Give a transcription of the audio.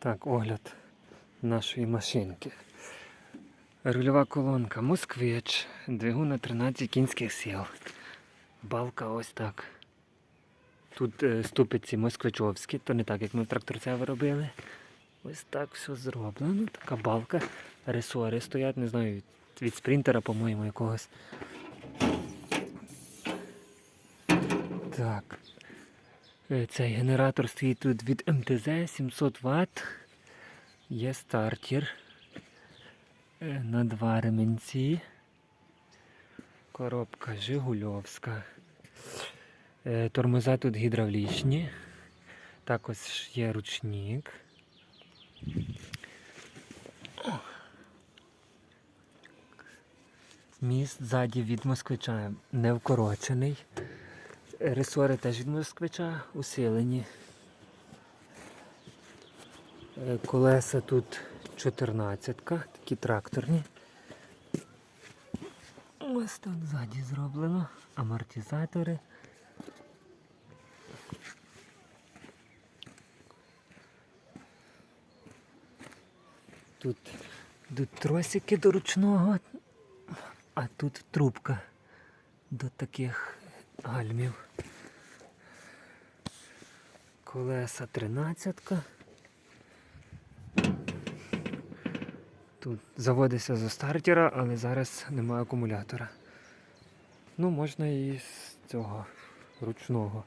Так, огляд нашої машинки. Рульова колонка Москвич, двигун на 13 кінських сил. Балка ось так. Тут е, ступиці москвичовські, то не так, як ми в тракторця виробили. Ось так все зроблено. Така балка. Ресори стоять, не знаю, від, від спринтера, по-моєму, якогось. Так. Е, Цей генератор стоїть тут від МТЗ 700 Вт. Є стартер е, на два ременці. Коробка Жигульовська. Е, Тормоза тут гідравлічні. Також є ручник. Міст ззаді від москвича не вкорочений. Ресори теж від москвича усилені. Е, Колеса тут 14 такі тракторні. Ось тут ззаді зроблено. Амортизатори. Тут, тут тросики до ручного, а тут трубка до таких гальмів. Колеса 13. Тут заводиться зі стартера, але зараз немає акумулятора. Ну, можна і з цього ручного.